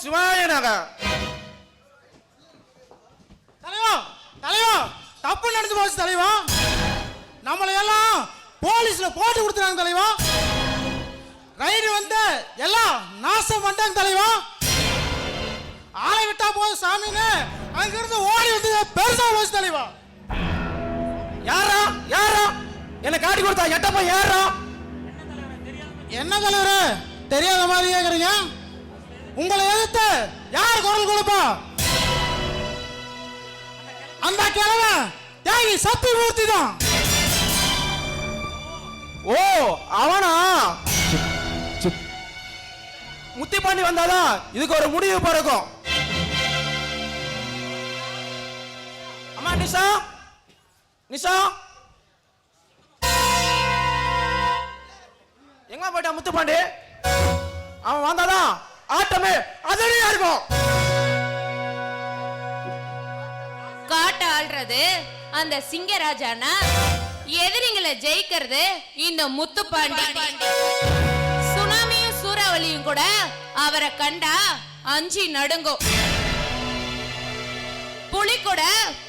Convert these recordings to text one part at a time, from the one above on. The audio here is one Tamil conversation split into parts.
சிவாய நக தலைவா தலைவா தப்பு நடந்து போச்சு தலைவா. நம்மளை எல்லாம் போலீஸ்ல போட்டு கொடுத்துறாங்க தலைவா. ரைடு வந்து எல்லாம் நாசம் பண்ணிட்டாங்க தலைவா. ஆளை விட்டா போதும் சாமின்னு அங்கிருந்து ஓடி வந்து பெருசா போச்சு தலைவா. யாரா யாரா? என்ன காட்டி கொடுத்தா எட்டப்பா யாரா? என்ன தலைவர் தெரியாத மாதிரி கேக்குறீங்க உங்களை எதிர்த்து யார் குரல் கொடுப்பா? அந்த கிழவன் சத்தி மூர்த்தி தான். ஓ அவனா? முத்தி பாண்டி வந்தாதான் இதுக்கு ஒரு முடிவு பிறக்கும். அம்மா நிஷா? நிஷா? எங்க போயிட்டா முத்துப்பாண்டி? அவன் வந்தாதான் ஆட்டமே அதனையா இருக்கும் காட்ட ஆள்றது அந்த சிங்கராஜானா? எதிரிங்களை ஜெயிக்கிறது இந்த முத்து பாண்டி. சுனாமியும் சூறாவளியும் கூட அவரை கண்டா அஞ்சி நடுங்கும். புலி கூட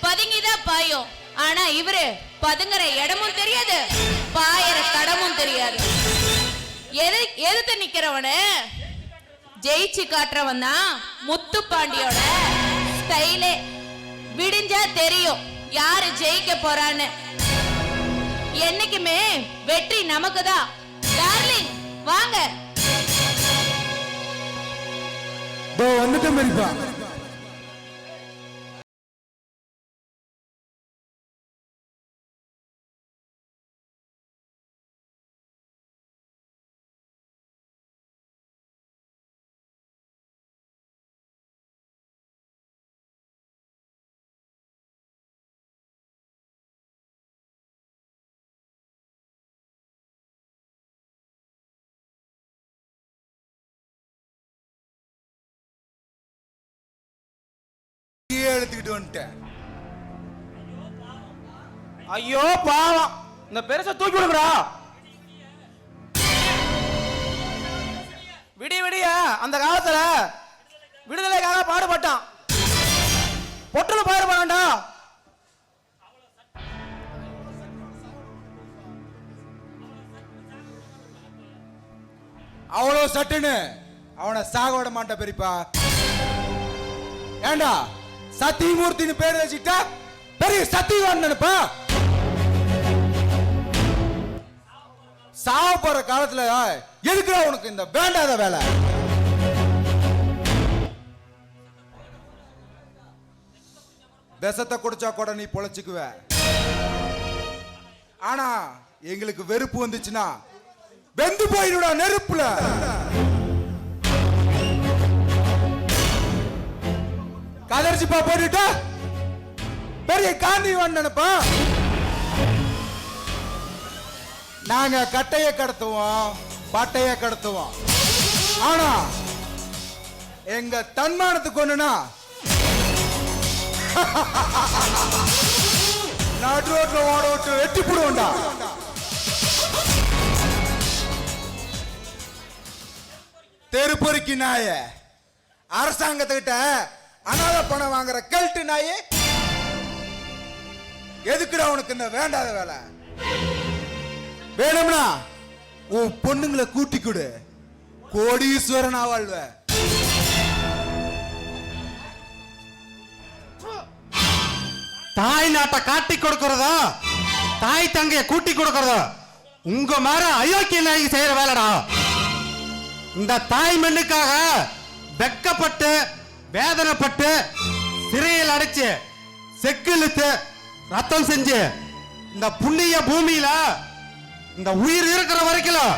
பதுங்கிதான் பாயும். ஆனா இவரு பதுங்குற இடமும் தெரியாது பாயற கடமும் தெரியாது. எது எதிர்த்து நிக்கிறவனு ஜெயிச்சு காட்டுறவன் தான் முத்துப்பாண்டியோட ஸ்டைலே விடிஞ்சா தெரியும் யாரு ஜெயிக்க போறான்னு. என்னைக்குமே வெற்றி நமக்கு தான் டார்லிங் வாங்க. வந்துட்டேன் பெரியப்பா. எடுத்துக்கிட்டு வந்துட்டேன். ஐயோ பாவம். இந்த பெருசை தூக்கி விடுங்கடா. விடிய விடிய. அந்த காலத்துல விடுதலைக்காக பாடுபட்டான். பொட்டலும் பாடுபடாண்டா அவ்வளோ சட்டுன்னு. அவனை சாக விட மாட்டேன் பெரியப்பா. ஏண்டா? சத்தியமூர்த்தின்னு பேர் வச்சுட்டா பெரிய சத்தியவான் நினைப்பா. சாவ போற காலத்துல எதுக்குடா உனக்கு இந்த வேண்டாத வேலை? விஷத்தை குடிச்சா கூட நீ பொழைச்சுக்குவ. ஆனா எங்களுக்கு வெறுப்பு வந்துச்சுன்னா வெந்து போயிடுடா நெருப்புல. கதர்ச்சிப்பா போட்டுட்டா? பெரிய காந்தி நினைப்பா? நாங்க கட்டைய கடத்துவோம் பட்டைய கடத்துவோம். ஆனா எங்க தன்மானத்துக்கு ஒண்ணுனா நடு ரோட்ல ஓட விட்டு வெட்டி போடுவோம்டா. தெருப்பொறுக்கி நாய அரசாங்கத்துக்கிட்ட அனாத பணம் வாங்குற கெல்ட்டு நாயே. எதுக்குடா உனக்கு இந்த வேண்டாத வேலை? வேணும்னா உன் பொண்ணுங்களை கூட்டி கொடு. கோடீஸ்வரன் வாழ்வ தாய் நாட்டை காட்டி கொடுக்கறதா? தாய் தங்கைய கூட்டி கொடுக்கறதா? உங்க மாற அயோக்கிய நாயகி செய்யற வேலைடா. இந்த தாய் மண்ணுக்காக வெக்கப்பட்டு வேதனைப்பட்டு சிறையில் அடைச்சு செக்கிழுத்து ரத்தம் செஞ்சு இந்த புண்ணிய பூமியில இந்த உயிர் இருக்கிற வரைக்கும்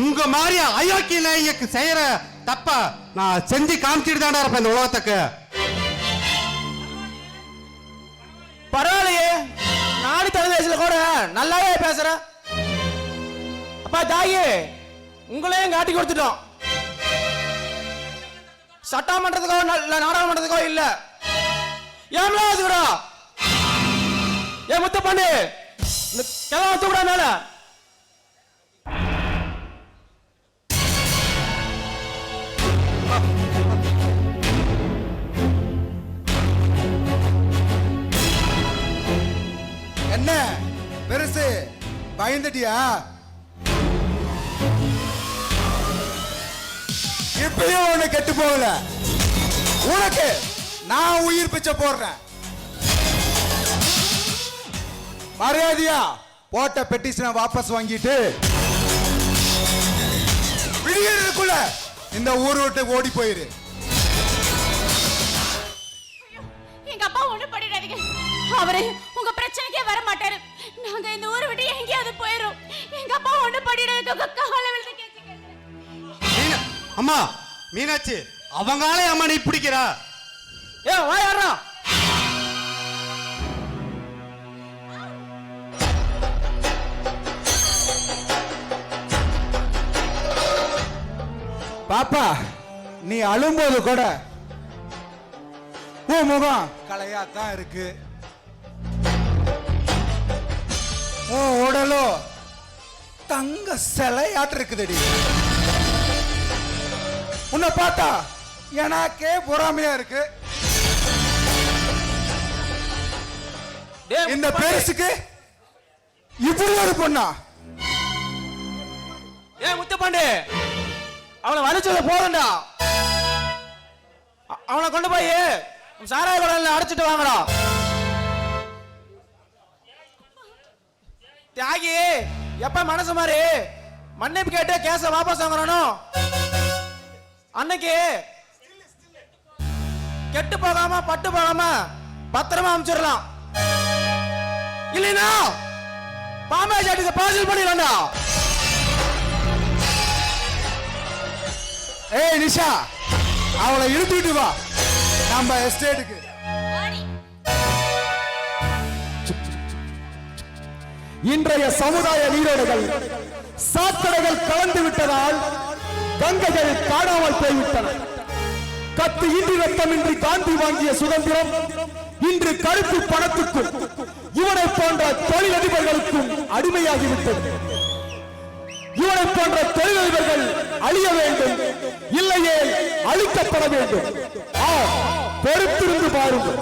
உங்க மாதிரி அயோக்கிய நாயகிக்கு செய்யற தப்ப நான் செஞ்சு காமிச்சிட்டு தாண்டா இருப்பேன் இந்த உலகத்துக்கு. பரவாயில்லையே. நாடு தலைதேசில கூட நல்லாவே பேசுற அப்பா தாயி உங்களையும் காட்டி கொடுத்துட்டோம். சட்டமன்றத்துக்கோ இல்ல நாடாளுமன்றத்துக்கோ இல்ல. ஏம்லாம் வச்சுக்கிறா? ஏ பண்ணு? இந்த கிழமை தூக்குடா மேல. என்ன? பெருசு பயந்துட்டியா? இப்பயும் ஒண்ணு கெட்டு போகல. உனக்கு நான் உயிர் பிச்சை போடுறேன். மரியாதையா? போட்ட பெட்டிஷனை வாபஸ் வாங்கிட்டு விடியறதுக்குள்ள இந்த ஊர் விட்டு ஓடி போயிரு. எங்க அப்பா ஒண்ணு பண்ணிடாதீங்க. அவரு உங்க பிரச்சனைக்கே வர மாட்டாரு நாங்க இந்த ஊரை விட்டு எங்கேயாவது போயிரும். எங்க அப்பா ஒண்ணு பண்ணிடாதீங்க. உங்க அம்மா மீனாட்சி அவங்காலே அம்மா நீ பிடிக்கிறா? ஏ வாயாடுறா பாப்பா நீ அழும்போது கூட உன் முகம் கலையா தான் இருக்கு. உன் உடலோ தங்க சிலையாட்டு இருக்குதுடி உன்னை பார்த்தா எனக்கே பொறாமையா இருக்கு. இந்த. பெருசுக்கு இப்படி ஒரு பொண்ணா? ஏ முத்துப்பாண்டி அவனை வலிச்சது போதும்டா அவனை கொண்டு போய் சாராய குடல்ல அடைச்சிட்டு வாங்கடா. தியாகி எப்ப மனசு மாதிரி மன்னிப்பு கேட்டு கேஸ வாபஸ் வாங்குறானோ அன்னைக்கு கெட்டு போகாம பட்டு போகாம பத்திரமா அனுப்பிச்சிடலாம் இல்லைன்னா பாம்பே சாட்டுக்கு பாசில் பண்ணிடலாம்டா. ஏய் நிஷா அவளை இழுத்துட்டு வா. நம்ம எஸ்டேட்டுக்கு. இன்றைய சமுதாய நீரோடைகள் சாக்கடைகள் கலந்து விட்டதால் கங்கைகள் காணாமல் போய்விட்டன. கத்து இன்றி ரத்தமின்றி காந்தி வாங்கிய சுதந்திரம் இன்று கருப்பு பணத்துக்கும் இவனை போன்ற தொழிலதிபர்களுக்கும் அடிமையாகிவிட்டது. இவனை போன்ற தொழிலதிபர்கள் அழிய வேண்டும் இல்லையே அழிக்கப்பட வேண்டும். பொறுத்திருந்து பாருங்கள்.